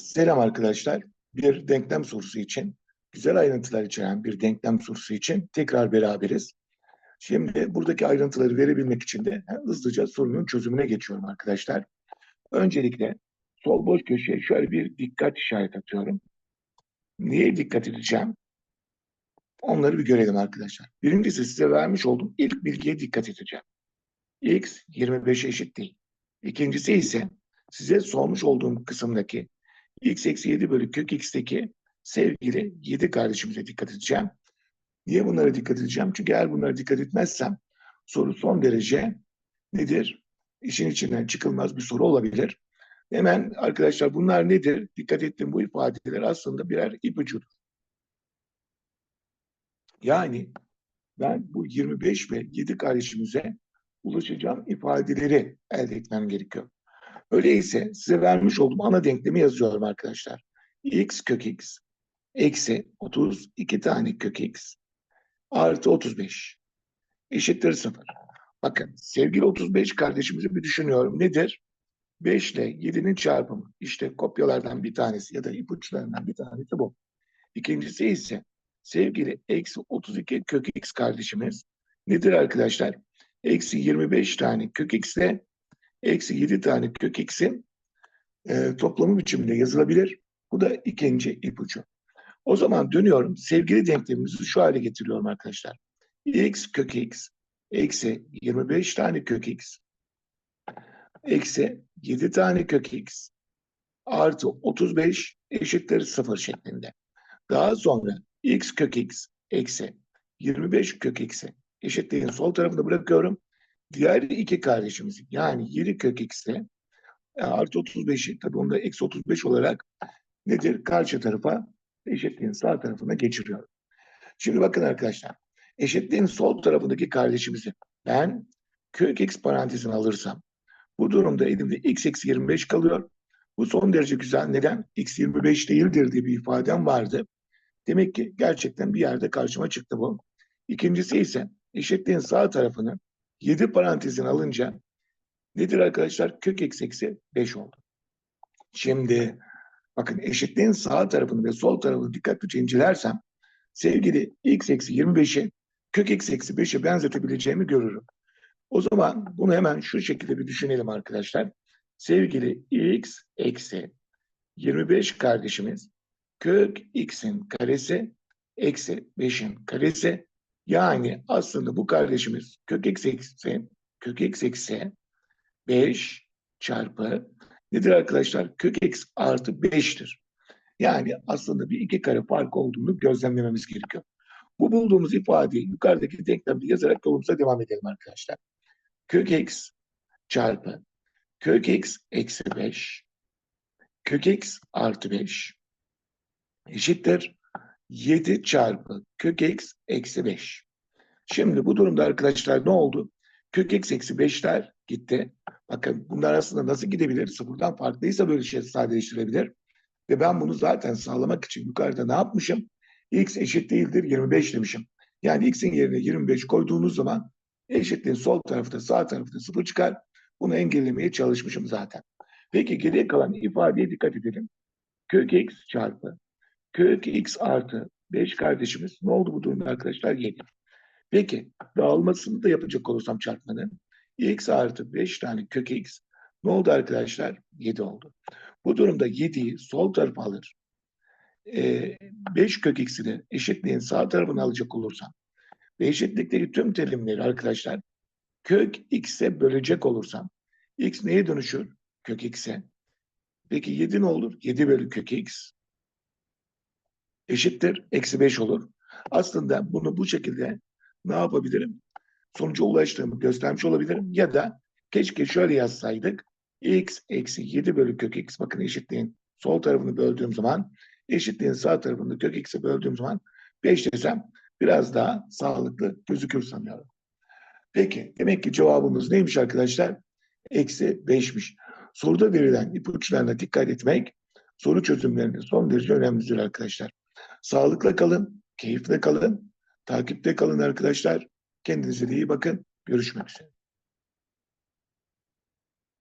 Selam arkadaşlar. Bir denklem sorusu için, güzel ayrıntılar içeren bir denklem sorusu için tekrar beraberiz. Şimdi buradaki ayrıntıları verebilmek için de hızlıca sorunun çözümüne geçiyorum arkadaşlar. Öncelikle sol boş köşeye şöyle bir dikkat işaret atıyorum. Niye dikkat edeceğim? Onları bir görelim arkadaşlar. Birincisi size vermiş olduğum ilk bilgiye dikkat edeceğim. X 25'e eşit değil. İkincisi ise size sormuş olduğum kısımdaki x eksi 7 bölü kök x'teki sevgili 7 kardeşimize dikkat edeceğim. Niye bunlara dikkat edeceğim? Çünkü eğer bunlara dikkat etmezsem soru son derece nedir? İşin içinden çıkılmaz bir soru olabilir. Hemen arkadaşlar bunlar nedir? Dikkat ettim bu ifadeler aslında birer ipucudur. Yani ben bu 25 ve 7 kardeşimize ulaşacağım ifadeleri elde etmem gerekiyor. Öyleyse size vermiş olduğum ana denklemi yazıyorum arkadaşlar. x kök x eksi 32 tane kök x artı 35 eşittir 0. Bakın sevgili 35 kardeşimizi bir düşünüyorum. Nedir? 5 ile 7'nin çarpımı. İşte kopyalardan bir tanesi ya da ipuçlarından bir tanesi bu. İkincisi ise sevgili eksi 32 kök x kardeşimiz nedir arkadaşlar? Eksi 25 tane kök x ile eksi 7 tane kök x'in e, toplamı biçiminde yazılabilir. Bu da ikinci ipucu. O zaman dönüyorum. Sevgili denklemimizi şu hale getiriyorum arkadaşlar. x kök x eksi 25 tane kök x eksi 7 tane kök x artı 35 eşittir 0 şeklinde. Daha sonra x kök x eksi 25 kök x'i eşitliğin sol tarafını bırakıyorum. Diğer iki kardeşimiz yani 7 kök x'e artı 35'i tabi onda eksi 35 olarak nedir? Karşı tarafa eşitliğin sağ tarafına geçiriyorum. Şimdi bakın arkadaşlar. Eşitliğin sol tarafındaki kardeşimizi ben kök x parantezini alırsam bu durumda elimde x eksi 25 kalıyor. Bu son derece güzel. Neden? x 25 değildir diye bir ifadem vardı. Demek ki gerçekten bir yerde karşıma çıktı bu. İkincisi ise eşitliğin sağ tarafını 7 parantezin alınca nedir arkadaşlar? Kök x eksi 5 oldu. Şimdi bakın eşitliğin sağ tarafını ve sol tarafını dikkatlice incelersem sevgili x eksi 25'i kök x eksi 5'e benzetebileceğimi görürüm. O zaman bunu hemen şu şekilde bir düşünelim arkadaşlar. Sevgili x eksi 25 kardeşimiz kök x'in karesi eksi 5'in karesi yani aslında bu kardeşimiz kök x eksi kök x eksi 5 çarpı nedir arkadaşlar? Kök x artı 5'tir. Yani aslında bir iki kare fark olduğunu gözlemlememiz gerekiyor. Bu bulduğumuz ifadeyi yukarıdaki denklemde yazarak yolumuza devam edelim arkadaşlar. Kök x çarpı kök x eksi 5 kök x artı 5 eşittir 7 çarpı kök x eksi 5. Şimdi bu durumda arkadaşlar ne oldu? Kök x eksi 5'ler gitti. Bakın bunlar aslında nasıl gidebilir? Sıfırdan farklıysa böyle şey sadeleştirebilir. Ve ben bunu zaten sağlamak için yukarıda ne yapmışım? x eşit değildir 25 demişim. Yani x'in yerine 25 koyduğunuz zaman eşitliğin sol tarafta sağ tarafta sıfır çıkar. Bunu engellemeye çalışmışım zaten. Peki geriye kalan ifadeye dikkat edelim. Kök x çarpı kök x artı 5 kardeşimiz ne oldu bu durumda arkadaşlar? 7. Peki dağılmasını da yapacak olursam çarpmanın x artı 5 tane kök x ne oldu arkadaşlar? 7 oldu. Bu durumda 7'yi sol tarafa alır. Ee, 5 kök x'i de eşitliğin sağ tarafını alacak olursam ve eşitlikteki tüm terimleri arkadaşlar kök x'e bölecek olursam x neye dönüşür? Kök x'e. Peki 7 ne olur? 7 bölü kök x eşittir. Eksi 5 olur. Aslında bunu bu şekilde ne yapabilirim? Sonuca ulaştığımı göstermiş olabilirim. Ya da keşke şöyle yazsaydık. x eksi 7 bölü kök x bakın eşitliğin sol tarafını böldüğüm zaman eşitliğin sağ tarafını kök x'e böldüğüm zaman 5 desem biraz daha sağlıklı gözükür sanıyorum. Peki demek ki cevabımız neymiş arkadaşlar? Eksi 5'miş. Soruda verilen ipuçlarına dikkat etmek soru çözümlerinde son derece önemlidir arkadaşlar. Sağlıkla kalın, keyifle kalın, takipte kalın arkadaşlar. Kendinize iyi bakın. Görüşmek üzere.